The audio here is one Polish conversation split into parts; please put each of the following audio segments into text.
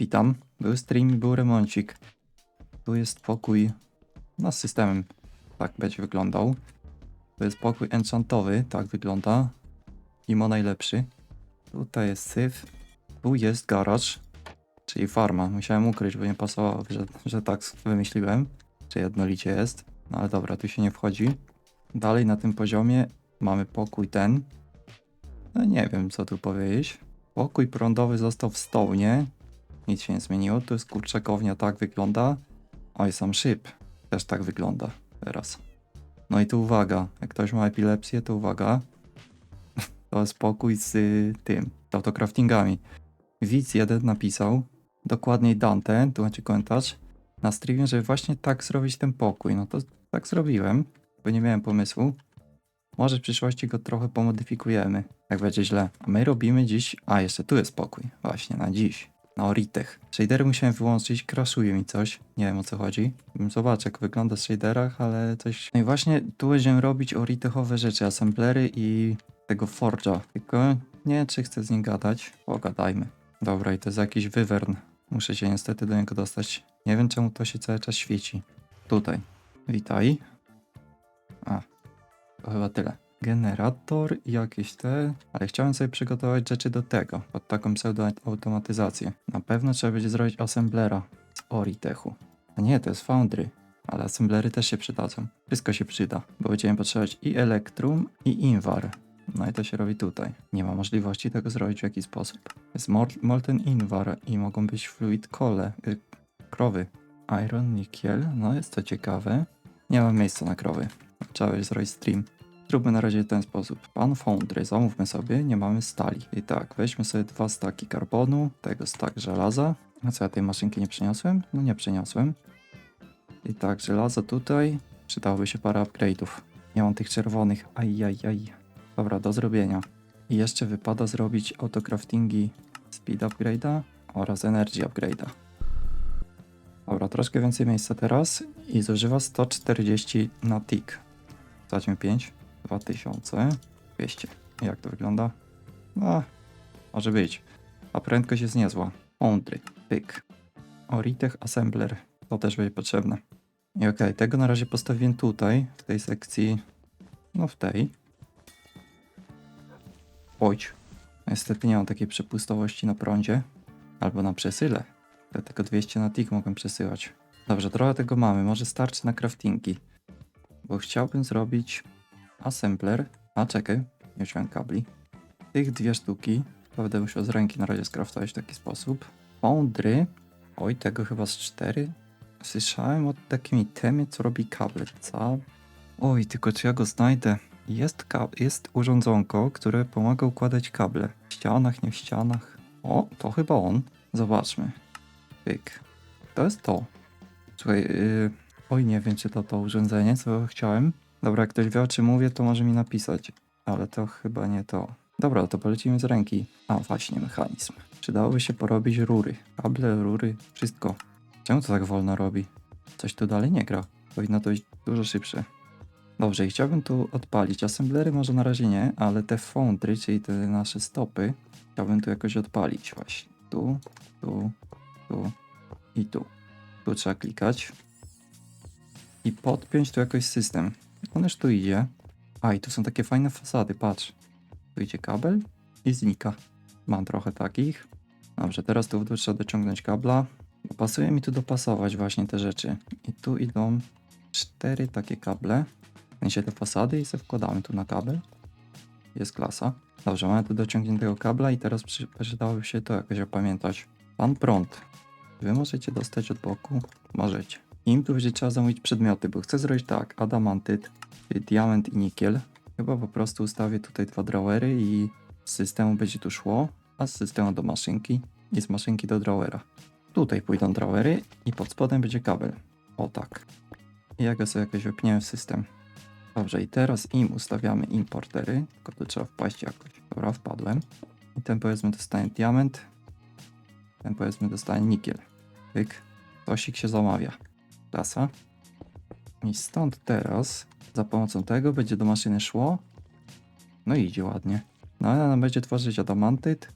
Witam. Był stream i był remoncik. Tu jest pokój no, z systemem. Tak będzie wyglądał. To jest pokój enchantowy, tak wygląda. Imo najlepszy. Tutaj jest syf. Tu jest garaż, czyli farma. Musiałem ukryć, bo nie pasowało, że, że tak wymyśliłem. Czy jednolicie jest. No ale dobra, tu się nie wchodzi. Dalej na tym poziomie mamy pokój ten. No nie wiem, co tu powiedzieć. Pokój prądowy został w stołnie. Nic się nie zmieniło. Tu jest kurczakownia, tak wygląda. Oj, sam szyb też tak wygląda teraz. No i tu uwaga, jak ktoś ma epilepsję, to uwaga. To jest pokój z y, tym, z autocraftingami. Widz jeden napisał, dokładniej Dante, tu macie komentarz, na streamie, żeby właśnie tak zrobić ten pokój. No to tak zrobiłem, bo nie miałem pomysłu. Może w przyszłości go trochę pomodyfikujemy, jak będzie źle. A my robimy dziś... A, jeszcze tu jest pokój. Właśnie, na dziś. Na Oritech. Shadery musiałem wyłączyć, kraszuje mi coś. Nie wiem o co chodzi. Zobacz jak wygląda w shaderach, ale coś... No i właśnie tu będziemy robić Oritechowe rzeczy, assemblery i tego Forge'a. Tylko nie czy chcę z nim gadać. Pogadajmy. Dobra, i to jest jakiś wywern. Muszę się niestety do niego dostać. Nie wiem, czemu to się cały czas świeci. Tutaj. Witaj. A, to chyba tyle. Generator jakieś te, ale chciałem sobie przygotować rzeczy do tego, pod taką pseudo-automatyzację. Na pewno trzeba będzie zrobić assemblera z Oritechu. A nie, to jest Foundry, ale assemblery też się przydadzą. Wszystko się przyda, bo będziemy potrzebować i Electrum i Invar. No i to się robi tutaj. Nie ma możliwości tego zrobić w jakiś sposób. Jest mol- Molten Invar i mogą być Fluid Cole, y, krowy. Iron, Nickel, no jest to ciekawe. Nie mam miejsca na krowy. Trzeba zrobić stream. Zróbmy na razie w ten sposób. Pan Foundry, zamówmy sobie, nie mamy stali. I tak, weźmy sobie dwa staki karbonu, tego stak żelaza. A co ja tej maszynki nie przeniosłem? No nie przeniosłem. I tak, żelazo tutaj. Przydałoby się parę upgrade'ów. Nie mam tych czerwonych. Ajajaj. Dobra, do zrobienia. I jeszcze wypada zrobić autocraftingi speed upgrade'a oraz energy upgrade'a. Dobra, troszkę więcej miejsca teraz i zużywa 140 na tick. Zacznijmy 5. 2200. Jak to wygląda? No, może być. A prędkość jest niezła. Foundry, pyk. Oritech Assembler, to też będzie potrzebne. I okej, tego na razie postawiłem tutaj, w tej sekcji, no w tej. Ojć. Niestety nie mam takiej przepustowości na prądzie, albo na przesyle. Ja tylko 200 na tick mogę przesyłać. Dobrze, trochę tego mamy, może starczy na craftingi. Bo chciałbym zrobić assembler. A czekaj, nie wziąłem kabli. Tych dwie sztuki. Będę musiał z ręki na razie skraftować w taki sposób. Foundry. Oj, tego chyba z cztery. Słyszałem o takim itemie, co robi kable. Co? Oj, tylko czy ja go znajdę? Jest, jest urządzonko, które pomaga układać kable. W ścianach, nie w ścianach. O, to chyba on. Zobaczmy. Pyk. To jest to. Słuchaj, yy... oj, nie wiem, czy to to urządzenie, co chciałem. Dobra, jak ktoś wie o czym mówię, to może mi napisać. Ale to chyba nie to. Dobra, to polecimy z ręki. A, właśnie, mechanizm. Przydałoby się porobić rury. Kable, rury, wszystko. Czemu to tak wolno robi? Coś tu dalej nie gra. Powinno to być dużo szybsze. Dobrze, i chciałbym tu odpalić. Assemblery może na razie nie, ale te foundry, czyli te nasze stopy, chciałbym tu jakoś odpalić właśnie. Tu, tu, tu i tu. Tu trzeba klikać. I podpiąć tu jakoś system. Już tu idzie. A, i tu są takie fajne fasady, patrz. Tu idzie kabel i znika. Mam trochę takich. Dobrze, teraz tu trzeba dociągnąć kabla. Pasuje mi tu dopasować właśnie te rzeczy. I tu idą cztery takie kable. W te fasady i se wkładamy tu na kabel. Jest klasa. Dobrze, mamy tu dociągniętego kabla i teraz przy- przydałoby się to jakoś opamiętać. Pan prąd. Wy możecie dostać od boku? Możecie. Im tu będzie trzeba zamówić przedmioty, bo chcę zrobić tak, adamantyt, czyli diament i nikiel. Chyba po prostu ustawię tutaj dwa drawery i z systemu będzie tu szło, a z systemu do maszynki i z maszynki do drawera. Tutaj pójdą drawery i pod spodem będzie kabel. O tak. I ja go sobie jakoś wypniemy w system. Dobrze, i teraz im ustawiamy importery, tylko tu trzeba wpaść jakoś. Dobra, wpadłem. I ten powiedzmy dostanie diament, ten powiedzmy dostanie nikiel. Pyk. Tosik się zamawia. Klasa. I stąd teraz za pomocą tego będzie do maszyny szło. No i idzie ładnie. No ale nam będzie tworzyć adamantyt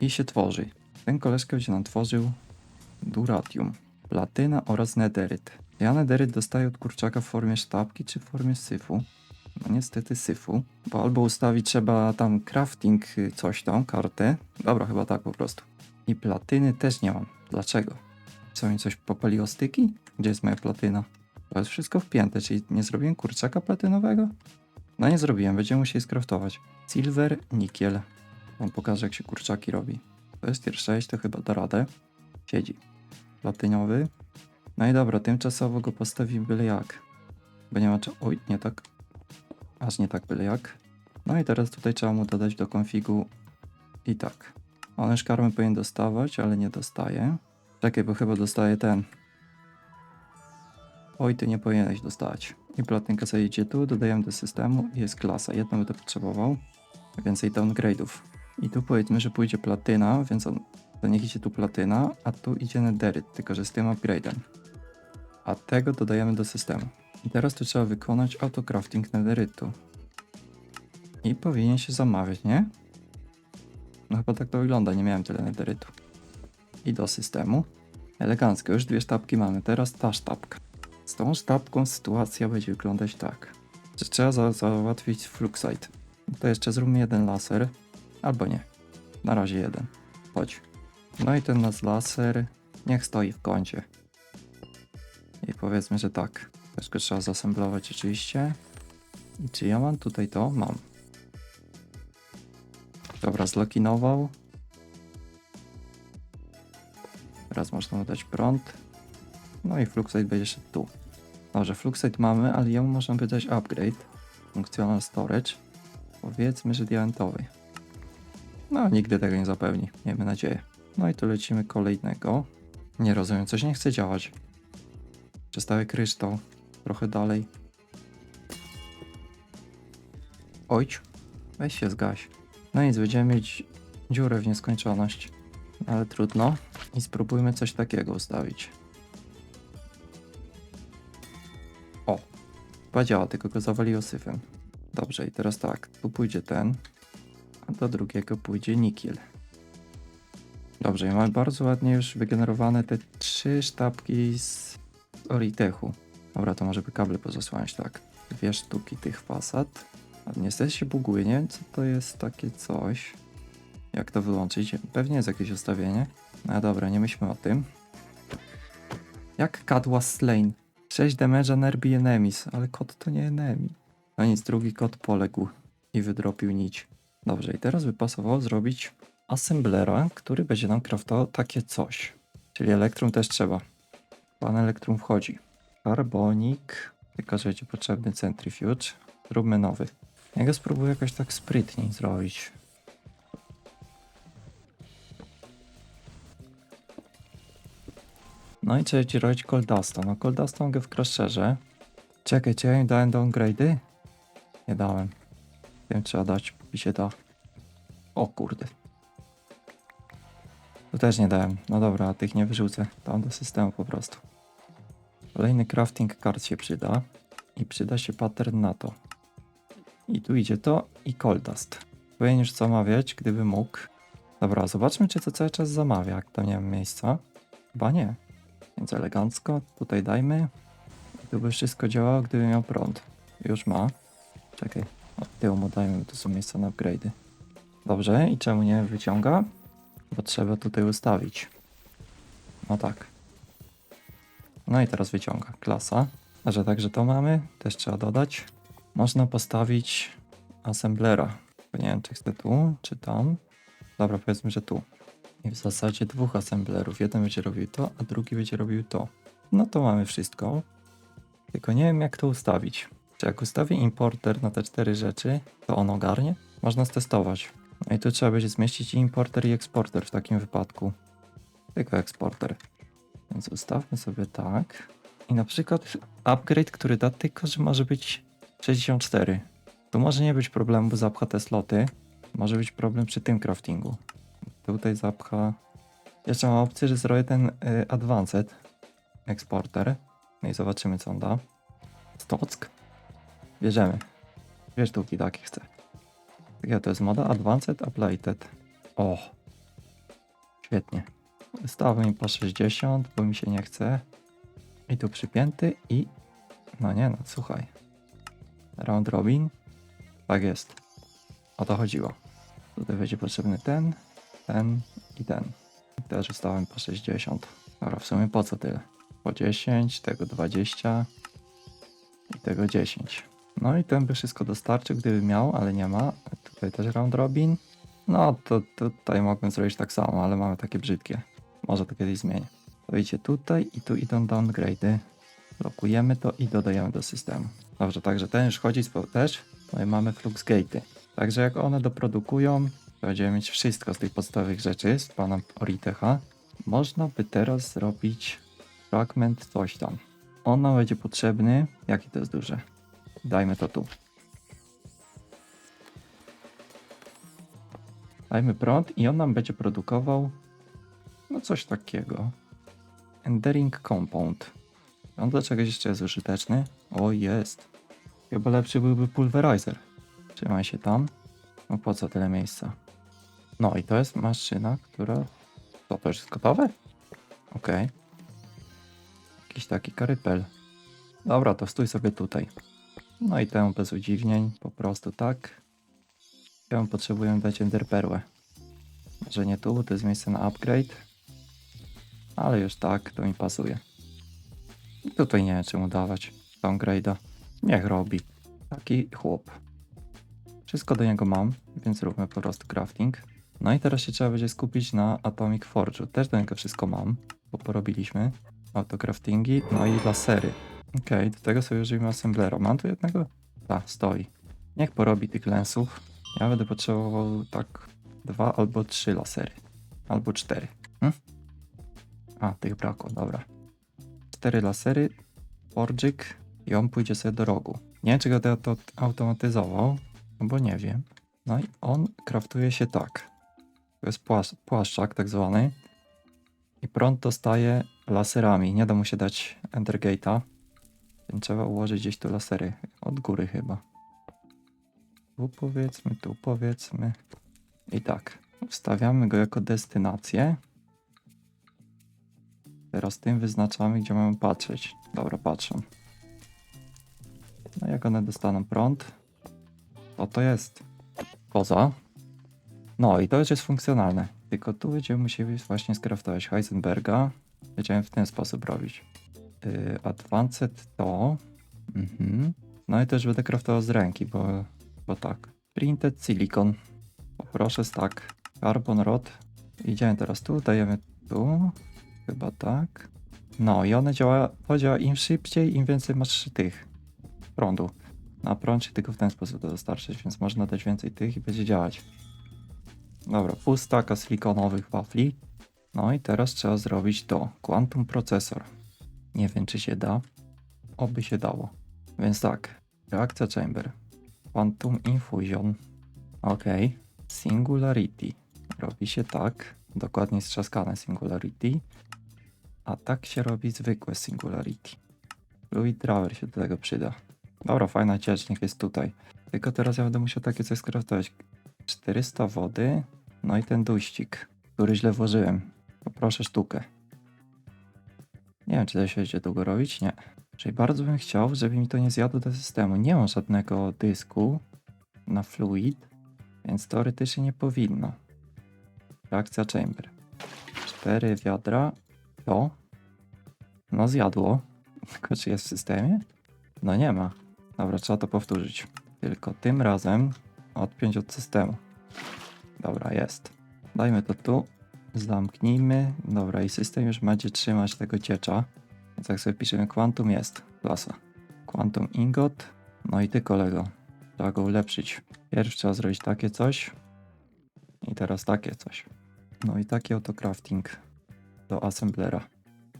i się tworzy. Ten koleżka będzie nam tworzył Duratium, platyna oraz nederyt. Ja nederyt dostaję od kurczaka w formie sztabki czy w formie syfu. No niestety syfu, bo albo ustawić trzeba tam crafting y, coś tam, kartę. Dobra, chyba tak po prostu. I platyny też nie mam. Dlaczego? Co mi coś popaliło styki? Gdzie jest moja platyna? To jest wszystko wpięte, czyli nie zrobiłem kurczaka platynowego? No nie zrobiłem, będziemy musieli skraftować. Silver, nikiel. Wam pokażę jak się kurczaki robi. To jest tier 6, to chyba da radę. Siedzi. Platynowy. No i dobra, tymczasowo go postawimy byle jak. Bo nie ma czy... Oj, nie tak. Aż nie tak byle jak. No i teraz tutaj trzeba mu dodać do konfigu i tak. On już karmę powinien dostawać, ale nie dostaje. Czekaj, bo chyba dostaje ten. Oj, ty nie powinieneś dostać. I platynka sobie idzie tu, dodajemy do systemu i jest klasa. Jedną będę potrzebował. Więcej downgrade'ów. I tu powiedzmy, że pójdzie platyna, więc on, to niech idzie tu platyna, a tu idzie nederyt, tylko że z tym upgrade'em. A tego dodajemy do systemu. I teraz tu trzeba wykonać autocrafting nederytu. I powinien się zamawiać, nie? No chyba tak to wygląda, nie miałem tyle nederytu. I do systemu. Elegancko, już dwie sztabki mamy, teraz ta sztabka. Z tą sztabką sytuacja będzie wyglądać tak. Trzeba za załatwić fluxite. To jeszcze zróbmy jeden laser. Albo nie. Na razie jeden. Chodź. No i ten nasz laser niech stoi w kącie. I powiedzmy, że tak. Też go trzeba zasemblować oczywiście. I czy ja mam tutaj to? Mam. Dobra, zlokinował. Teraz można mu dać prąd. No i Fluxite będzie szedł tu. Dobrze, Fluxite mamy, ale jemu można by dać upgrade. Functional storage. Powiedzmy, że diamentowy. No, nigdy tego nie zapewni. Miejmy nadzieję. No i tu lecimy kolejnego. Nie rozumiem, coś nie chce działać. Przestały kryształ. Trochę dalej. Ojć. Weź się zgaś. No nic, będziemy mieć dziurę w nieskończoność. Ale trudno. I spróbujmy coś takiego ustawić. Chyba działa, tylko go zawaliło syfem. Dobrze, i teraz tak, tu pójdzie ten, a do drugiego pójdzie nikiel. Dobrze, i mamy bardzo ładnie już wygenerowane te trzy sztabki z Oritechu. Dobra, to może by kable pozasłaniać, tak. Dwie sztuki tych fasad. A niestety się buguje, nie wiem co to jest takie coś. Jak to wyłączyć? Pewnie jest jakieś ustawienie. No dobra, nie myślmy o tym. Jak was slain? 6 damage'a nerbi enemies, ale kot to nie enemy. No nic, drugi kot poległ i wydropił nić. Dobrze, i teraz by pasowało zrobić assemblera, który będzie nam craftował takie coś. Czyli elektrum też trzeba. Pan elektrum wchodzi. Carbonik, tylko że będzie potrzebny centrifuge. Zróbmy nowy. Ja go spróbuję jakoś tak sprytniej zrobić. No i trzeba ci robić Coldasta. No Coldasta mogę w crusherze. Czekaj, czy ja im dałem downgrade'y? Nie dałem. Wiem, trzeba dać, póki się da. O kurde. Tu też nie dałem. No dobra, tych nie wyrzucę. Tam do systemu po prostu. Kolejny crafting card się przyda. I przyda się pattern na to. I tu idzie to i Coldust. Powinien już zamawiać, gdyby mógł. Dobra, zobaczmy, czy to cały czas zamawia, jak tam nie mam miejsca. Chyba nie. Więc elegancko, tutaj dajmy. I tu by wszystko działało, gdyby miał prąd. Już ma. Czekaj, od tyłu mu dajmy, bo to są miejsca na upgrade'y. Dobrze, i czemu nie wyciąga? Bo trzeba tutaj ustawić. No tak. No i teraz wyciąga. Klasa. A że także to mamy, też trzeba dodać. Można postawić assemblera. Nie wiem, czy chcę tu, czy tam. Dobra, powiedzmy, że tu. I w zasadzie dwóch assemblerów. Jeden będzie robił to, a drugi będzie robił to. No to mamy wszystko. Tylko nie wiem, jak to ustawić. Czy jak ustawię importer na te cztery rzeczy, to on ogarnie? Można stestować. No i tu trzeba będzie zmieścić i importer i eksporter w takim wypadku. Tylko eksporter. Więc ustawmy sobie tak. I na przykład upgrade, który da tylko, że może być 64. Tu może nie być problemu, bo zapcha te sloty. Może być problem przy tym craftingu. Tutaj zapcha. Jeszcze mam opcję, że zrobię ten y, advanced eksporter. No i zobaczymy, co on da. Stock. Bierzemy. Dwie sztuki takie chcę. Takiego to jest moda Advanced Applied. O. Świetnie. Ustawię po 60, bo mi się nie chce. I tu przypięty i... No nie no, słuchaj. Round robin. Tak jest. O to chodziło. Tutaj będzie potrzebny ten, ten i ten. I Też ustawiam po 60. Dobra, w sumie po co tyle? Po 10, tego 20 i tego 10. No i ten by wszystko dostarczył, gdyby miał, ale nie ma. Tutaj też round robin. No to tutaj mogłem zrobić tak samo, ale mamy takie brzydkie. Może to kiedyś zmienię. To idzie tutaj i tu idą downgrade'y. Blokujemy to i dodajemy do systemu. Dobrze, także ten już chodzi też. No i mamy fluxgate'y. Także jak one doprodukują, będziemy mieć wszystko z tych podstawowych rzeczy z panem Oritecha. Można by teraz zrobić fragment coś tam. On nam będzie potrzebny. Jaki to jest duże? Dajmy to tu. Dajmy prąd i on nam będzie produkował no coś takiego. Endering Compound. On do czegoś jeszcze jest użyteczny? O, jest. Chyba lepszy byłby pulverizer. Trzymaj się tam. No po co tyle miejsca? No i to jest maszyna, która... To już jest gotowe? Okej. Jakiś taki karypel. Dobra, to stój sobie tutaj. No i tę bez udziwnień, po prostu tak. Ja potrzebuję dać enderperłę. Może nie tu, to jest miejsce na upgrade. Ale już tak, to mi pasuje. I Tutaj nie wiem czemu dawać downgrade'a. Niech robi. Taki chłop. Wszystko do niego mam, więc róbmy po prostu crafting. No i teraz się trzeba będzie skupić na Atomic Forge'u. Też do niego wszystko mam, bo porobiliśmy. Autocraftingi, no i lasery. Okej, do tego sobie użyjmy assemblera. Mam tu jednego? Tak, stoi. Niech porobi tych lensów. Ja będę potrzebował tak dwa albo trzy lasery. Albo cztery. Hm? A, tych brakło, dobra. Cztery lasery, forżyk i on pójdzie sobie do rogu. Nie wiem, czy go to to automatyzował, no bo nie wiem. No i on kraftuje się tak. To jest płasz, płaszczak tak zwany. I prąd dostaje laserami. Nie da mu się dać Endergate'a. Więc trzeba ułożyć gdzieś tu lasery. Od góry chyba. Tu powiedzmy, tu powiedzmy. I tak. Wstawiamy go jako destynację. Teraz tym wyznaczamy, gdzie mamy patrzeć. Dobra, patrzę. No jak one dostaną prąd? To to jest koza. No i to już jest funkcjonalne. Tylko tu będziemy musieli właśnie skraftować Heisenberga. Będziemy w ten sposób robić. Yy, advanced to. Mhm. No i też będę kraftował z ręki, bo, bo tak. Printed silicon. Poproszę stack. Carbon rod. Idziemy teraz tu, dajemy tu. Chyba tak. No i one działa, to działa im szybciej, im więcej masz tych prądu. Na prąd się tylko w ten sposób to dostarczyć, więc można dać więcej tych i będzie działać. Dobra, pół staka silikonowych wafli. No i teraz trzeba zrobić to. Quantum processor. Nie wiem, czy się da. Oby się dało. Więc tak. Reakcja chamber. Quantum infusion. Ok. Singularity. Robi się tak. Dokładnie strzaskane singularity. A tak się robi zwykłe singularity. Fluid driver się do tego przyda. Dobra, fajna ciecznik jest tutaj. Tylko teraz ja będę musiał takie coś skraftować. 400 wody. No i ten duścik, który źle włożyłem. Poproszę sztukę. Nie wiem, czy to się będzie długo robić. Nie. Czyli bardzo bym chciał, żeby mi to nie zjadło do systemu. Nie mam żadnego dysku na fluid, więc teoretycznie nie powinno. Reakcja chamber. Cztery wiadra. To. No zjadło. Tylko czy jest w systemie? No nie ma. Dobra, trzeba to powtórzyć. Tylko tym razem odpiąć od systemu. Dobra, jest. Dajmy to tu. Zamknijmy. Dobra, i system już będzie trzymać tego ciecza. Więc jak sobie piszemy Quantum jest. Klasa. Quantum Ingot. No i ty kolego. Trzeba go ulepszyć. Pierw trzeba zrobić takie coś. I teraz takie coś. No i taki autocrafting do assemblera.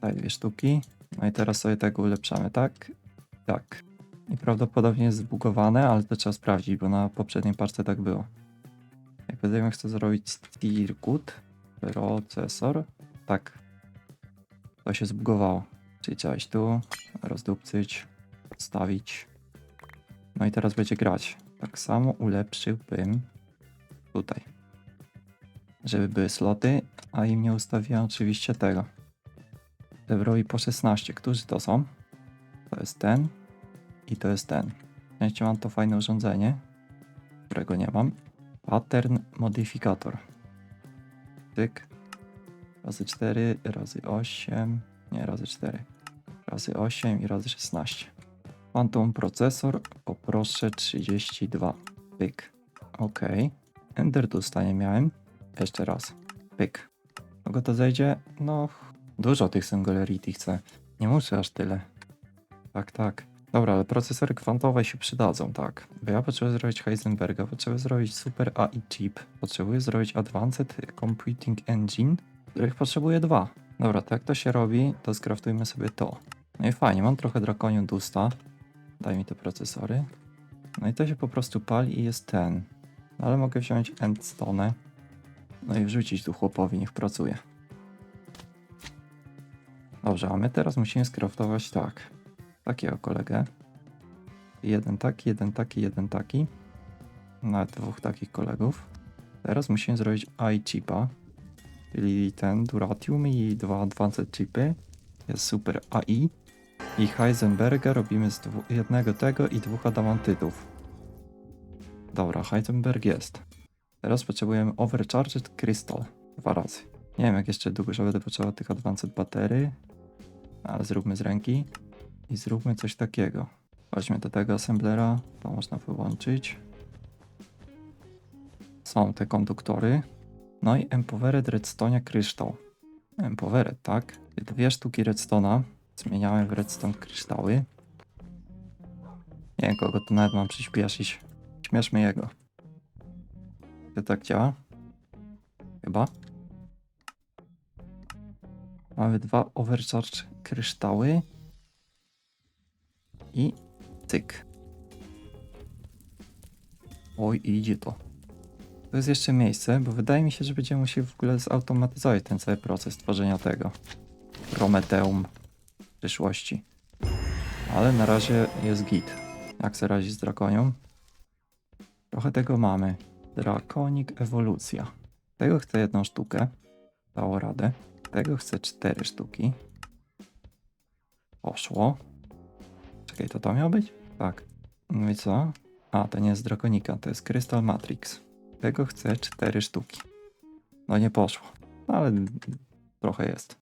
Daj dwie sztuki. No i teraz sobie tego ulepszamy, tak? Tak. I prawdopodobnie jest zbugowane, ale to trzeba sprawdzić, bo na poprzedniej parce tak było. Będziemy chcę zrobić circuit, procesor, tak, to się zbugowało. Czyli trzeba iść tu, rozdupcyć, odstawić. No i teraz będzie grać. Tak samo ulepszyłbym tutaj. żeby były sloty, a im nie ustawiłem oczywiście tego. Żeby po 16. Którzy to są? To jest ten i to jest ten. Szczęście mam to fajne urządzenie, którego nie mam. Pattern modyfikator. Tyk. Razy 4, razy 8, nie, razy 4. Razy 8 i razy 16. Phantom procesor, poproszę 32. Pyk. Ok. Ender nie miałem. Jeszcze raz. Pyk. Kogo to zejdzie? No, dużo tych Singularity chcę. Nie muszę aż tyle. Tak, tak. Dobra, ale procesory kwantowe się przydadzą, tak. Bo ja potrzebuję zrobić Heisenberga, potrzebuję zrobić Super AI Chip, potrzebuję zrobić Advanced Computing Engine, których potrzebuję dwa. Dobra, to jak to się robi, to skraftujmy sobie to. No i fajnie, mam trochę Draconium Dusta. Daj mi te procesory. No i to się po prostu pali i jest ten. No ale mogę wziąć Endstone. No i wrzucić tu chłopowi, niech pracuje. Dobrze, a my teraz musimy skraftować tak. Takiego kolegę. Jeden taki, jeden taki, jeden taki. Nawet dwóch takich kolegów. Teraz musimy zrobić iChipa, czyli ten Duratium i dwa Advanced Chipy. Jest super AI. I Heisenberga robimy z jednego tego i dwóch adamantytów. Dobra, Heisenberg jest. Teraz potrzebujemy Overcharged Crystal. Dwa razy. Nie wiem jak jeszcze długo będę potrzebował tych Advanced Battery. Ale zróbmy z ręki. I zróbmy coś takiego. Weźmy do tego assemblera. To można wyłączyć. Są te konduktory. No i Empowered Redstone kryształ. Empowered, tak? Dwie sztuki redstone'a. Zmieniałem w redstone kryształy. Nie wiem kogo tu nawet mam przyspieszyć. Śmieszmy jego. Czy tak działa? Chyba. Mamy dwa overcharge kryształy. I cyk. Oj, idzie to. To jest jeszcze miejsce, bo wydaje mi się, że będziemy musieli w ogóle zautomatyzować ten cały proces tworzenia tego. Prometeum przyszłości. Ale na razie jest git. Jak sobie radzić z drakonią? Trochę tego mamy. Drakonik ewolucja. Tego chcę jedną sztukę. Dało radę. Tego chcę cztery sztuki. Poszło. Czekaj, to to miało być? Tak. No i co? A, to nie jest drakonika, to jest Crystal Matrix. Tego chcę cztery sztuki. No nie poszło. Ale trochę jest.